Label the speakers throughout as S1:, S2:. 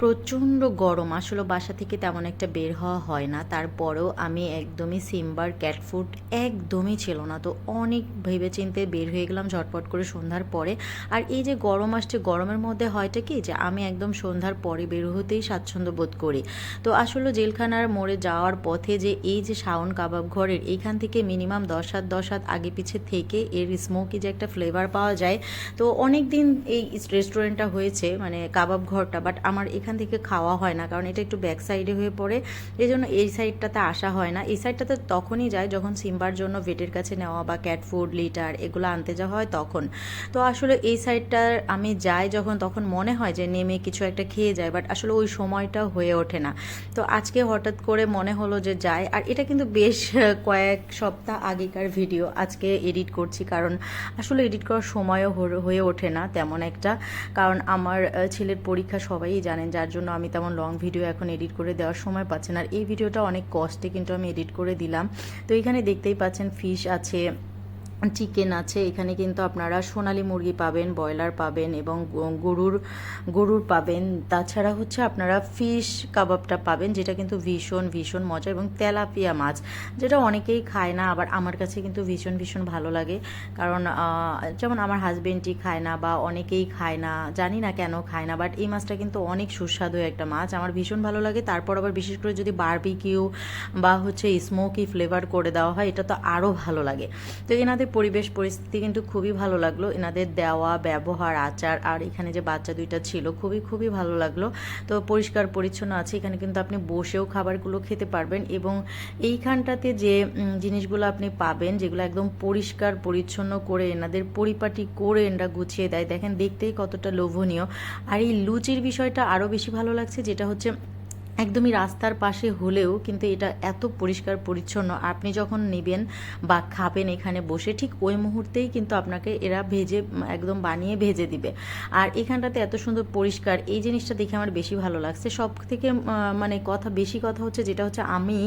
S1: প্রচণ্ড গরম। আসলে বাসা থেকে তেমন একটা বের হওয়া হয় না। তারপরেও আমি একদমই সিম্বার, ক্যাট ফুড একদমই ছিল না। তো অনেক ভেবেচিন্তে বের হয়ে গেলাম ঝটপট করে সন্ধ্যার পরে। আর এই যে গরম আসছে, গরমের মধ্যে হয়টা কি যে আমি একদম সন্ধ্যার পরে বের হতেই স্বাচ্ছন্দ্য বোধ করি। তো আসলে জেলখানার মোড়ে যাওয়ার পথে যে এই যে শাওন কাবাব ঘরের, এইখান থেকে মিনিমাম দশ হাত দশ হাত আগে পিছে থেকে এর স্মোকি যে একটা ফ্লেভার পাওয়া যায়। তো অনেক দিন এই রেস্টুরেন্টটা হয়েছে মানে কাবাব ঘরটা। বাট আমার এখান থেকে খাওয়া হয় না, কারণ এটা একটু ব্যাক সাইডে হয়ে পড়ে। এই জন্য এই সাইডটাতে আসা হয় না। এই সাইডটাতে তখনই যায় যখন সিম্বার জন্য ভেটের কাছে নেওয়া বা ক্যাট ফুড লিটার এগুলো আনতে যাওয়া হয় তখন। তো আসলে এই সাইডটার আমি যাই যখন, তখন মনে হয় যে নেমে কিছু একটা খেয়ে যায় বাট আসলে ওই সময়টা হয়ে ওঠে না। তো আজকে হঠাৎ করে মনে হলো যে যাই, আর এটা কিন্তু বেশ কয়েক সপ্তাহ আগেকার ভিডিও আজকে এডিট করছি, কারণ আসলে এডিট করার সময়ও হয়ে ওঠে না তেমন একটা। কারণ আমার ছেলের পরীক্ষা সবাই জানেন যার জন্য আমি তেমন লং ভিডিও এখন এডিট করে দেওয়ার সময় পাচ্ছেন আর এই ভিডিওটা অনেক কষ্টে কিন্তু আমি এডিট করে দিলাম। তো এখানে দেখতেই পাচ্ছেন ফিশ আছে চিকেন আছে, এখানে কিন্তু আপনারা সোনালি মুরগি পাবেন, ব্রয়লার পাবেন এবং গরুর গরুর পাবেন। তাছাড়া হচ্ছে আপনারা ফিশ কাবাবটা পাবেন, যেটা কিন্তু ভীষণ ভীষণ মজা এবং তেলাপিয়া মাছ, যেটা অনেকেই খায় না, আবার আমার কাছে কিন্তু ভীষণ ভীষণ ভালো লাগে। কারণ যেমন আমার হাজবেন্ডই খায় না বা অনেকেই খায় না, জানি না কেন খায় না বাট এই মাছটা কিন্তু অনেক সুস্বাদু একটা মাছ। আমার ভীষণ ভালো লাগে, তারপর আবার বিশেষ করে যদি বারবিকিউ বা হচ্ছে স্মোকি ফ্লেভার করে দেওয়া হয়, এটা তো আরও ভালো লাগে। তো এনাদের পরিবেশ পরিস্থিতি কিন্তু খুবই ভালো লাগল। এনাদের দেওয়া, ব্যবহার, আচার আর এখানে যে বাচ্চা দুইটা ছিল, খুবই খুবই ভালো লাগল। তো পরিষ্কার, পরিচ্ছন্ন আছে। এখানে কিন্তু আপনি বসেও খাবারগুলো খেতে পারবেন এবং এইখানটাতে যে জিনিসগুলো আপনি পাবেন, যেগুলো একদম পরিষ্কার, পরিচ্ছন্ন করে এনাদের পরিপাটি করে এনারা গুছিয়ে দেয়, দেখেন দেখতেই কতটা লোভনীয়। আর এই লুচির বিষয়টা আরও বেশি ভালো লাগছে, যেটা হচ্ছে একদমই রাস্তার পাশে হলেও কিন্তু এটা এত পরিষ্কার, পরিচ্ছন্ন। আপনি যখন নেবেন বা খাবেন এখানে বসে, ঠিক ওই মুহূর্তেই কিন্তু আপনাকে এরা ভেজে, একদম বানিয়ে ভেজে দিবে। আর এখানটাতে এত সুন্দর পরিষ্কার, এই জিনিসটা দেখে আমার বেশি ভালো লাগছে। সব থেকে মানে কথা, বেশি কথা হচ্ছে যেটা হচ্ছে আমি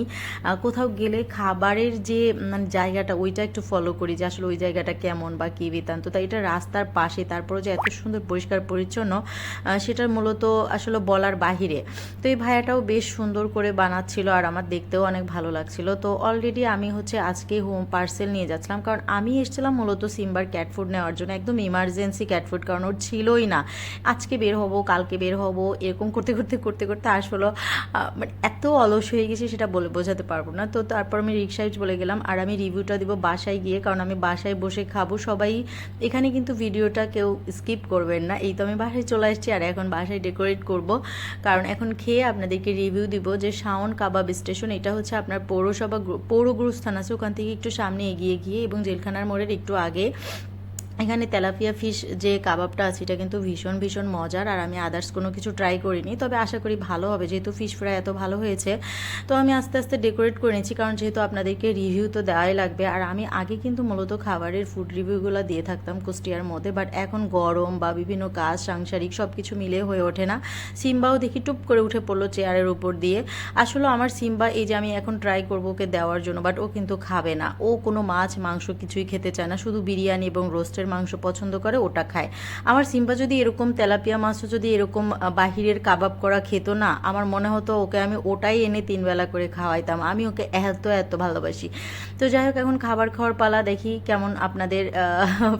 S1: কোথাও গেলে খাবারের যে মানে জায়গাটা, ওইটা একটু ফলো করি যে আসলে ওই জায়গাটা কেমন বা কী বৃত্তান্ত। তাই এটা রাস্তার পাশে তারপরে যে এত সুন্দর পরিষ্কার, পরিচ্ছন্ন সেটার মূলত আসলে বলার বাহিরে। তো এই ভাইয়াটাও বেশ সুন্দর করে বানাচ্ছিল আর আমার দেখতেও অনেক ভালো লাগছিল। তো অলরেডি আমি হচ্ছে আজকে হোম পার্সেল নিয়ে যাচ্ছিলাম। কারণ আমি এসেছিলাম মূলত সিম্বার ক্যাট ফুড নেওয়ার জন্য। একদম ইমার্জেন্সি ক্যাট ফুড কারণ ওর ছিলই না। আজকে বের হব, কালকে বের হব, এরকম করতে করতে করতে করতে আসলো। মানে এত অলস হয়ে গেছে সেটা বলে বোঝাতে পারব না। তো তারপর আমি রিক্সায় চলে গেলাম আর আমি রিভিউটা দিব বাসায় গিয়ে। কারণ আমি বাসায় বসে খাব। সবাই এখানে কিন্তু ভিডিওটা কেউ স্কিপ করবেন না। এই তো আমি বাসায় চলে আসছি আর এখন বাসায় ডেকোরেট করব। কারণ এখন খেয়ে আপনাদেরকে রিভিউ দিব যে শাওন কাবাব স্টেশন, এটা হচ্ছে আপনার পৌরসভা পৌর গুরুস্থান আছে, ওখান থেকে একটু সামনে এগিয়ে গিয়ে এবং জেলখানার মোড়ের একটু আগে এখানে তেলাপিয়া ফিশ যে কাবাবটা আছে, এটা কিন্তু ভীষণ ভীষণ মজার আর আমি আদার্স কোনো কিছু ট্রাই করিনি। তবে আশা করি ভালো হবে, যেহেতু ফিশ ফ্রাই এত ভালো হয়েছে। তো আমি আস্তে আস্তে ডেকোরেট করে নিচ্ছি, কারণ যেহেতু আপনাদেরকে রিভিউ তো দেওয়াই লাগবে। আর আমি আগে কিন্তু মূলত খাবারের ফুড রিভিউগুলো দিয়ে থাকতাম কুষ্টিয়ার মধ্যে বাট এখন গরম বা বিভিন্ন কাজ, সাংসারিক সব কিছু মিলে হয়ে ওঠে না। সিম্বাও দেখি টুপ করে উঠে পড়ল চেয়ারের উপর দিয়ে। আসলে আমার সিম্বা এই যে আমি এখন ট্রাই করব ওকে দেওয়ার জন্য বাট ও কিন্তু খাবে না। ও কোনো মাছ, মাংস কিছুই খেতে চায় না, শুধু বিরিয়ানি এবং রোস্টের মাংস পছন্দ করে, ওটা খায়। আমার সিম্বা যদি এরকম তেলাপিয়া মাছ যদি এরকম বাহিরের কাবাব করা খেত না, আমার মনে হতো ওকে আমি ওটাই এনে তিন বেলা করে খাওয়াইতাম। আমি ওকে এত এত ভালোবাসি। তো যাই হোক, এখন খাবার খাওয়ার পালা দেখি কেমন আপনাদের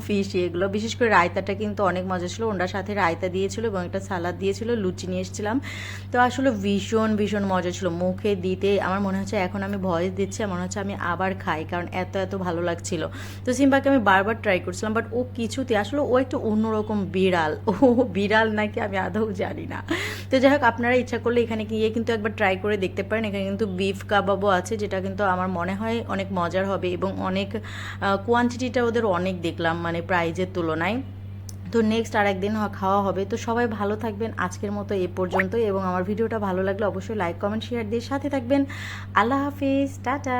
S1: ফিশ এগুলো। বিশেষ করে রায়তাটা কিন্তু অনেক মজা ছিল। ওনার সাথে রায়তা দিয়েছিল এবং একটা সালাদ দিয়েছিল, লুচি নিয়ে এসেছিলাম। তো আসলে ভীষণ ভীষণ মজা ছিল। মুখে দিতে আমার মনে হচ্ছে এখন আমি ভয়েস দিচ্ছি, আমার মনে হচ্ছে আমি আবার খাই, কারণ এত এত ভালো লাগছিল। তো সিম্বাকে আমি বারবার ট্রাই করছিলাম বাট ও কিছুতে আসলে ও একটু অন্যরকম বিড়াল। ও বিড়াল নাকি আমি আদৌ জানি না। তো যাই হোক, আপনারা ইচ্ছা করলে এখানে গিয়ে কিন্তু একবার ট্রাই করে দেখতে পারেন। এখানে কিন্তু বিফ কাবাবও আছে, যেটা কিন্তু আমার মনে হয় অনেক মজার হবে এবং অনেক কোয়ান্টিটিটা ওদের অনেক দেখলাম মানে প্রাইজের তুলনায়। তো নেক্সট আর একদিন খাওয়া হবে। তো সবাই ভালো থাকবেন। আজকের মতো এ পর্যন্ত এবং আমার ভিডিওটা ভালো লাগলে অবশ্যই লাইক কমেন্ট শেয়ার দিয়ে সাথে থাকবেন। আল্লাহ হাফিজ। টাটা।